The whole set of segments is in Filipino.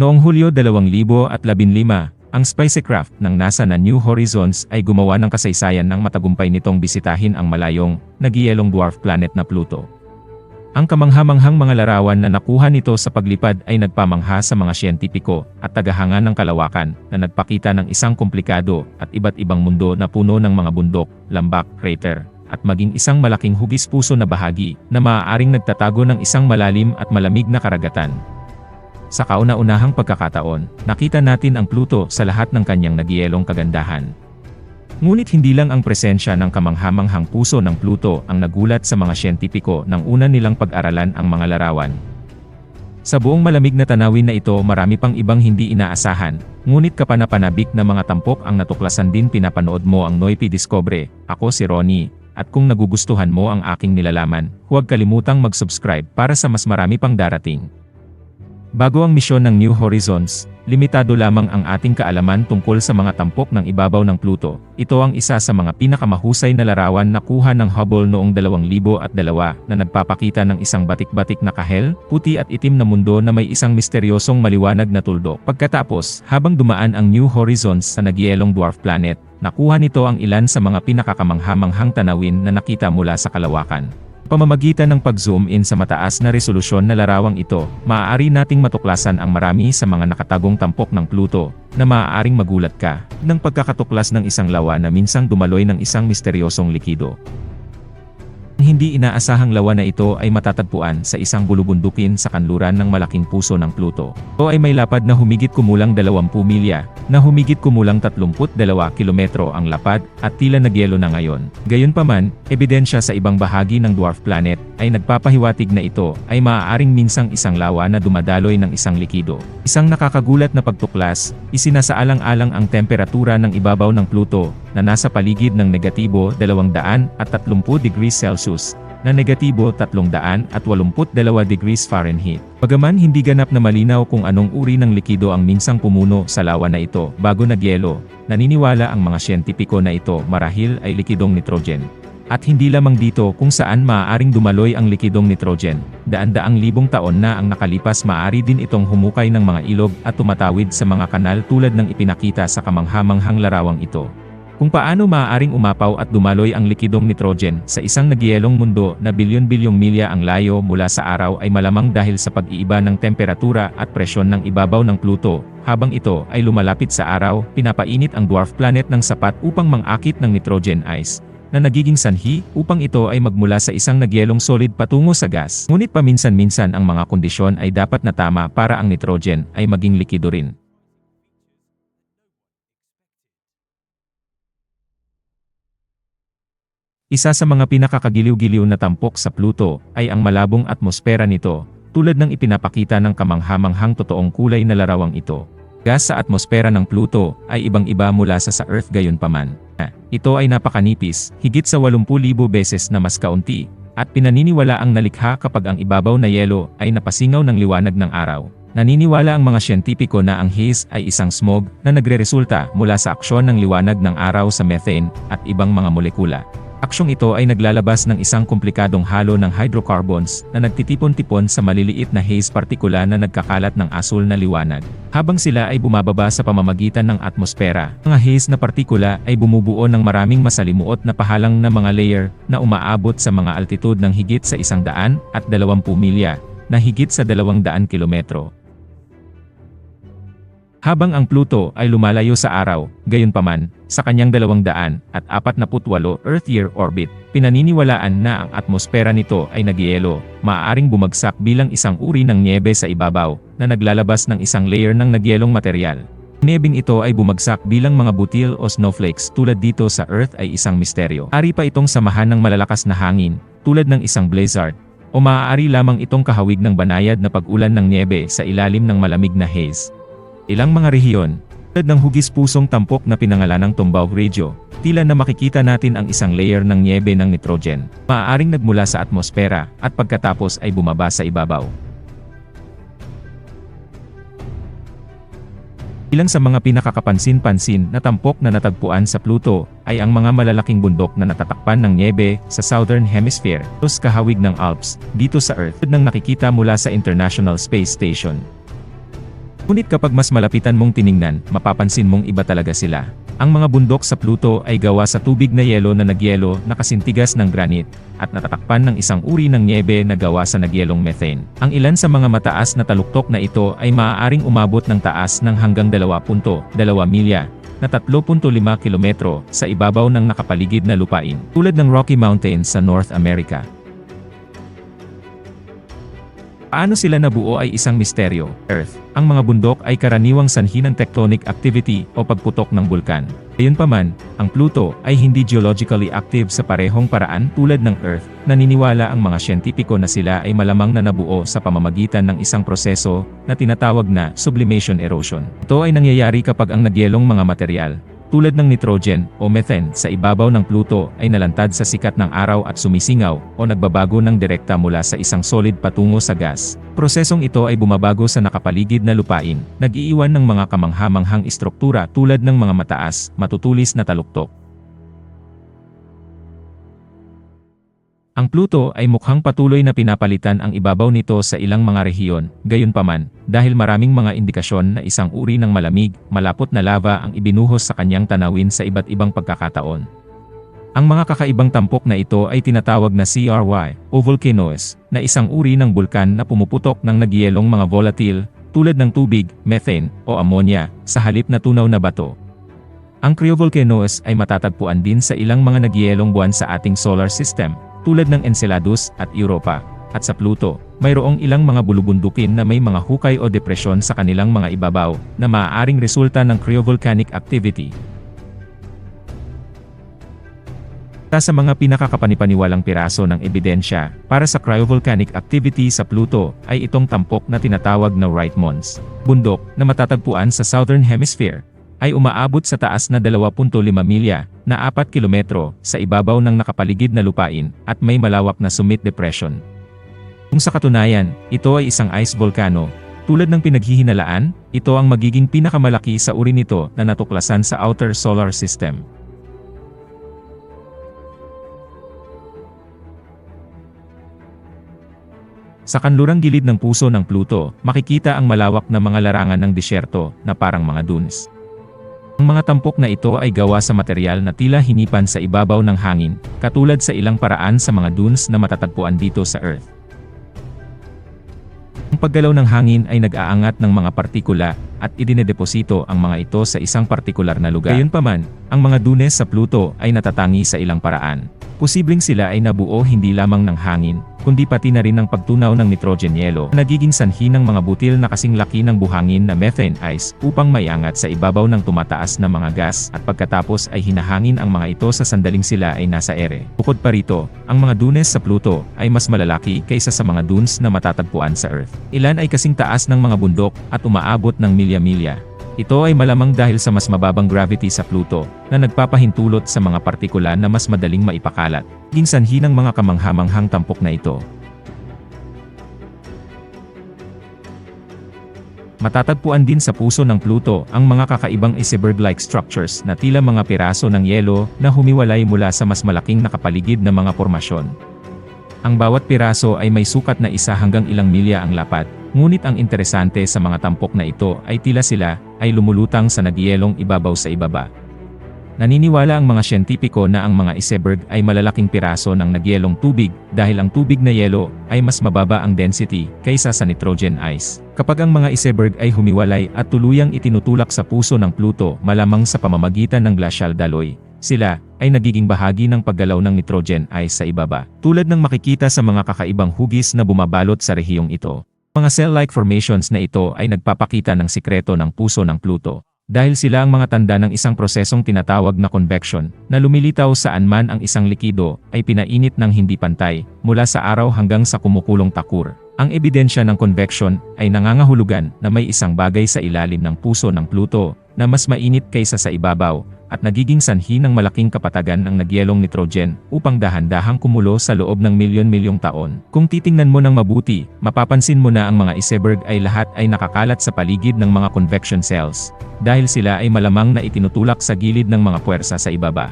Noong Hulyo 2015, ang spacecraft ng NASA na New Horizons ay gumawa ng kasaysayan ng matagumpay nitong bisitahin ang malayong, nagyelong dwarf planet na Pluto. Ang kamanghamanghang mga larawan na nakuha nito sa paglipad ay nagpamangha sa mga siyentipiko at tagahanga ng kalawakan na nagpakita ng isang komplikado at iba't ibang mundo na puno ng mga bundok, lambak, crater, at maging isang malaking hugis puso na bahagi na maaaring nagtatago ng isang malalim at malamig na karagatan. Sa kauna-unahang pagkakataon, nakita natin ang Pluto sa lahat ng kanyang nagyelong kagandahan. Ngunit hindi lang ang presensya ng kamanghamanghang puso ng Pluto ang nagulat sa mga siyentipiko nang una nilang pag-aralan ang mga larawan. Sa buong malamig na tanawin na ito marami pang ibang hindi inaasahan, ngunit kapanapanabik na mga tampok ang natuklasan din pinapanood mo ang Noipi Discovery, ako si Ronnie, at kung nagugustuhan mo ang aking nilalaman, huwag kalimutang mag-subscribe para sa mas marami pang darating. Bago ang misyon ng New Horizons, limitado lamang ang ating kaalaman tungkol sa mga tampok ng ibabaw ng Pluto. Ito ang isa sa mga pinakamahusay na larawan na kuha ng Hubble noong 2002 na nagpapakita ng isang batik-batik na kahel, puti at itim na mundo na may isang misteryosong maliwanag na tuldok. Pagkatapos, habang dumaan ang New Horizons sa nagyelong dwarf planet, nakuha nito ang ilan sa mga pinakakamanghamanghang tanawin na nakita mula sa kalawakan. Pamamagitan ng pag-zoom in sa mataas na resolusyon na larawang ito, maaari nating matuklasan ang marami sa mga nakatagong tampok ng Pluto, na maaaring magulat ka, ng pagkakatuklas ng isang lawa na minsang dumaloy ng isang misteryosong likido. Hindi inaasahang lawa na ito ay matatagpuan sa isang bulubundukin sa kanluran ng malaking puso ng Pluto. Ito ay may lapad na humigit kumulang 20 milya, na humigit kumulang 32 kilometro ang lapad, at tila nagyelo na ngayon. Gayunpaman, ebidensya sa ibang bahagi ng dwarf planet, ay nagpapahiwatig na ito, ay maaaring minsang isang lawa na dumadaloy ng isang likido. Isang nakakagulat na pagtuklas, isinasaalang-alang ang temperatura ng ibabaw ng Pluto, na nasa paligid ng negatibo 200 at 30 degrees Celsius, na negatibo 300 at 82 degrees Fahrenheit. Bagaman hindi ganap na malinaw kung anong uri ng likido ang minsang pumuno sa lawa na ito bago nagyelo, naniniwala ang mga siyentipiko na ito marahil ay likidong nitrogen. At hindi lamang dito kung saan maaaring dumaloy ang likidong nitrogen, daan-daang libong taon na ang nakalipas maaari din itong humukay ng mga ilog at tumatawid sa mga kanal tulad ng ipinakita sa kamanghamanghang larawang ito. Kung paano maaaring umapaw at dumaloy ang likidong nitrogen sa isang nagyelong mundo na bilyon-bilyong milya ang layo mula sa araw ay malamang dahil sa pag-iiba ng temperatura at presyon ng ibabaw ng Pluto. Habang ito ay lumalapit sa araw, pinapainit ang dwarf planet ng sapat upang mangakit ng nitrogen ice na nagiging sanhi upang ito ay magmula sa isang nagyelong solid patungo sa gas. Ngunit paminsan-minsan ang mga kondisyon ay dapat na tama para ang nitrogen ay maging likido rin. Isa sa mga pinakakagiliw-giliw na tampok sa Pluto ay ang malabong atmosfera nito, tulad ng ipinapakita ng kamanghamanghang totoong kulay na larawang ito. Gas sa atmosfera ng Pluto ay ibang-iba mula sa sa Earth gayon paman. Ito ay napakanipis, higit sa 80,000 beses na mas kaunti, at pinaniniwala ang nalikha kapag ang ibabaw na yelo ay napasingaw ng liwanag ng araw. Naniniwala ang mga siyentipiko na ang haze ay isang smog na nagreresulta mula sa aksyon ng liwanag ng araw sa methane at ibang mga molekula. Aksyong ito ay naglalabas ng isang komplikadong halo ng hydrocarbons na nagtitipon-tipon sa maliliit na haze partikula na nagkakalat ng asul na liwanag. Habang sila ay bumababa sa pamamagitan ng atmosfera, mga haze na partikula ay bumubuo ng maraming masalimuot na pahalang na mga layer na umaabot sa mga altitude ng higit sa isang daan at 20 milya na higit sa 200 kilometro. Habang ang Pluto ay lumalayo sa araw, gayunpaman, sa kanyang 200 at 48 Earth-year orbit, pinaniniwalaan na ang atmosfera nito ay nagyelo, maaaring bumagsak bilang isang uri ng niebe sa ibabaw, na naglalabas ng isang layer ng nagyelong material. Nebing ito ay bumagsak bilang mga butil o snowflakes tulad dito sa Earth ay isang misteryo. Ari pa itong samahan ng malalakas na hangin, tulad ng isang blizzard, o maaari lamang itong kahawig ng banayad na pag-ulan ng niebe sa ilalim ng malamig na haze. Ilang mga rehiyon, tulad ng hugis pusong tampok na pinangalanang Tumbao Radio, tila na makikita natin ang isang layer ng niebe ng nitrogen, maaaring nagmula sa atmosfera, at pagkatapos ay bumaba sa ibabaw. Ilang sa mga pinakakapansin-pansin na tampok na natagpuan sa Pluto ay ang mga malalaking bundok na natatakpan ng niebe sa Southern Hemisphere, tos kahawig ng Alps, dito sa Earth, nang nakikita mula sa International Space Station. Ngunit kapag mas malapitan mong tiningnan, mapapansin mong iba talaga sila. Ang mga bundok sa Pluto ay gawa sa tubig na yelo na nagyelo na kasintigas ng granite, at natatakpan ng isang uri ng niebe na gawa sa nagyelong methane. Ang ilan sa mga mataas na taluktok na ito ay maaaring umabot ng taas ng hanggang 2.2 milya, na 3.5 kilometro sa ibabaw ng nakapaligid na lupain, tulad ng Rocky Mountains sa North America. Paano sila nabuo ay isang misteryo, Earth. Ang mga bundok ay karaniwang sanhi ng tectonic activity o pagputok ng bulkan. Gayunpaman, ang Pluto ay hindi geologically active sa parehong paraan tulad ng Earth. Naniniwala ang mga siyentipiko na sila ay malamang na nabuo sa pamamagitan ng isang proseso na tinatawag na sublimation erosion. Ito ay nangyayari kapag ang nagyelong mga material, tulad ng nitrogen o methane sa ibabaw ng Pluto ay nalantad sa sikat ng araw at sumisingaw o nagbabago ng direkta mula sa isang solid patungo sa gas. Prosesong ito ay bumabago sa nakapaligid na lupain, nag-iiwan ng mga kamanghamanghang istruktura tulad ng mga mataas, matutulis na taluktok. Ang Pluto ay mukhang patuloy na pinapalitan ang ibabaw nito sa ilang mga rehiyon, gayunpaman, dahil maraming mga indikasyon na isang uri ng malamig, malapot na lava ang ibinuhos sa kanyang tanawin sa iba't ibang pagkakataon. Ang mga kakaibang tampok na ito ay tinatawag na CRY, o volcanoes, na isang uri ng bulkan na pumuputok ng nagyelong mga volatile, tulad ng tubig, methane, o ammonia, sa halip na tunaw na bato. Ang cryovolcanoes ay matatagpuan din sa ilang mga nagyelong buwan sa ating solar system, tulad ng Enceladus at Europa. At sa Pluto, mayroong ilang mga bulubundukin na may mga hukay o depresyon sa kanilang mga ibabaw, na maaaring resulta ng cryovolcanic activity. Isa sa mga pinakakapanipaniwalang piraso ng ebidensya para sa cryovolcanic activity sa Pluto ay itong tampok na tinatawag na Wright Mons, bundok na matatagpuan sa Southern Hemisphere, ay umaabot sa taas na 2.5 milya na 4 kilometro sa ibabaw ng nakapaligid na lupain at may malawak na summit depression. Kung sa katunayan, ito ay isang ice volcano, tulad ng pinaghihinalaan, ito ang magiging pinakamalaki sa uri nito na natuklasan sa outer solar system. Sa kanlurang gilid ng puso ng Pluto, makikita ang malawak na mga larangan ng disyerto na parang mga dunes. Ang mga tampok na ito ay gawa sa material na tila hinipan sa ibabaw ng hangin, katulad sa ilang paraan sa mga dunes na matatagpuan dito sa Earth. Ang paggalaw ng hangin ay nag-aangat ng mga partikula at idinedeposito ang mga ito sa isang partikular na lugar. Gayunpaman, ang mga dunes sa Pluto ay natatangi sa ilang paraan. Posibleng sila ay nabuo hindi lamang ng hangin, kundi pati na rin ng pagtunaw ng nitrogen yelo, nagiging sanhi ng mga butil na kasing laki ng buhangin na methane ice upang maiangat sa ibabaw ng tumataas na mga gas at pagkatapos ay hinahangin ang mga ito sa sandaling sila ay nasa ere. Bukod pa rito, ang mga dunes sa Pluto ay mas malalaki kaysa sa mga dunes na matatagpuan sa Earth. Ilan ay kasing taas ng mga bundok at umaabot ng milya-milya. Ito ay malamang dahil sa mas mababang gravity sa Pluto, na nagpapahintulot sa mga partikula na mas madaling maipakalat, ging sanhi ng mga kamanghamanghang tampok na ito. Matatagpuan din sa puso ng Pluto ang mga kakaibang iceberg-like structures na tila mga piraso ng yelo na humiwalay mula sa mas malaking nakapaligid na mga formasyon. Ang bawat piraso ay may sukat na isa hanggang ilang milya ang lapat, ngunit ang interesante sa mga tampok na ito ay tila sila ay lumulutang sa nagyelong ibabaw sa ibaba. Naniniwala ang mga siyentipiko na ang mga iceberg ay malalaking piraso ng nagyelong tubig dahil ang tubig na yelo ay mas mababa ang density kaysa sa nitrogen ice. Kapag ang mga iceberg ay humiwalay at tuluyang itinutulak sa puso ng Pluto malamang sa pamamagitan ng glacial daloy, sila ay nagiging bahagi ng paggalaw ng nitrogen ice sa ibaba, tulad ng makikita sa mga kakaibang hugis na bumabalot sa rehiyong ito. Mga cell-like formations na ito ay nagpapakita ng sikreto ng puso ng Pluto dahil sila ang mga tanda ng isang prosesong tinatawag na convection, na lumilitaw saan man ang isang likido, ay pinainit ng hindi pantay, mula sa araw hanggang sa kumukulong takur. Ang ebidensya ng convection ay nangangahulugan na may isang bagay sa ilalim ng puso ng Pluto, na mas mainit kaysa sa ibabaw, at nagiging sanhi ng malaking kapatagan ng nagyelong nitrogen upang dahan-dahang kumulo sa loob ng milyon-milyong taon. Kung titingnan mo ng mabuti, mapapansin mo na ang mga iceberg ay lahat ay nakakalat sa paligid ng mga convection cells, dahil sila ay malamang na itinutulak sa gilid ng mga puwersa sa ibaba.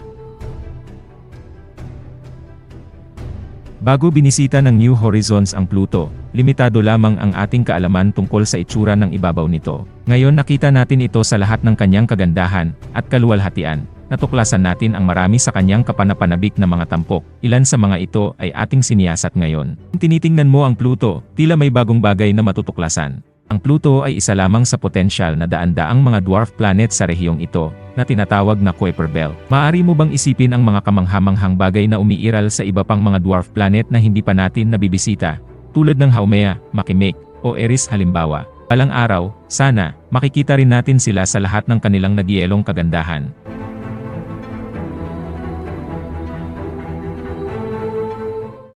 Bago binisita ng New Horizons ang Pluto, limitado lamang ang ating kaalaman tungkol sa itsura ng ibabaw nito. Ngayon nakita natin ito sa lahat ng kanyang kagandahan at kaluwalhatian. Natuklasan natin ang marami sa kanyang kapanapanabik na mga tampok. Ilan sa mga ito ay ating siniyasat ngayon. Kung tinitingnan mo ang Pluto, tila may bagong bagay na matutuklasan. Ang Pluto ay isa lamang sa potensyal na daan-daang mga dwarf planet sa rehiyong ito, na tinatawag na Kuiper Belt. Maari mo bang isipin ang mga kamanghamanghang bagay na umiiral sa iba pang mga dwarf planet na hindi pa natin nabibisita, tulad ng Haumea, Makemake, o Eris halimbawa? Palang araw, sana, makikita rin natin sila sa lahat ng kanilang nagyelong kagandahan.